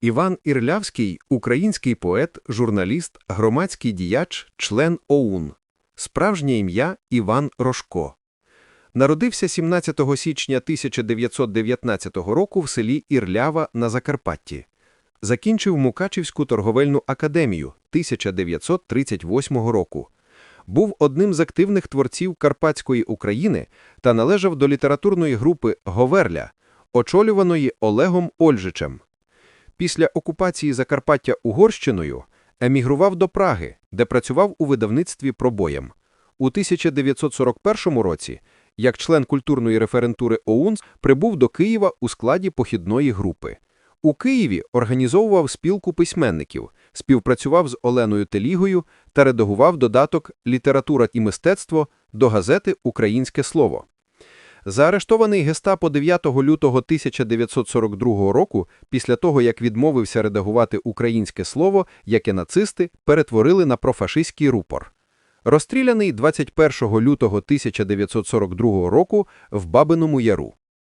Іван Ірлявський – український поет, журналіст, громадський діяч, член ОУН. Справжнє ім'я – Іван Рожко. Народився 17 січня 1919 року в селі Ірлява на Закарпатті. Закінчив Мукачівську торговельну академію 1938 року. Був одним з активних творців Карпатської України та належав до літературної групи «Говерля», очолюваної Олегом Ольжичем. Після окупації Закарпаття Угорщиною емігрував до Праги, де працював у видавництві «Пробоєм». У 1941 році, як член культурної референтури ОУН, прибув до Києва у складі похідної групи. У Києві організовував спілку письменників, співпрацював з Оленою Телігою та редагував додаток «Література і мистецтво» до газети «Українське слово». Заарештований гестапо 9 лютого 1942 року, після того, як відмовився редагувати українське слово, яке нацисти перетворили на профашистський рупор. Розстріляний 21 лютого 1942 року в Бабиному Яру.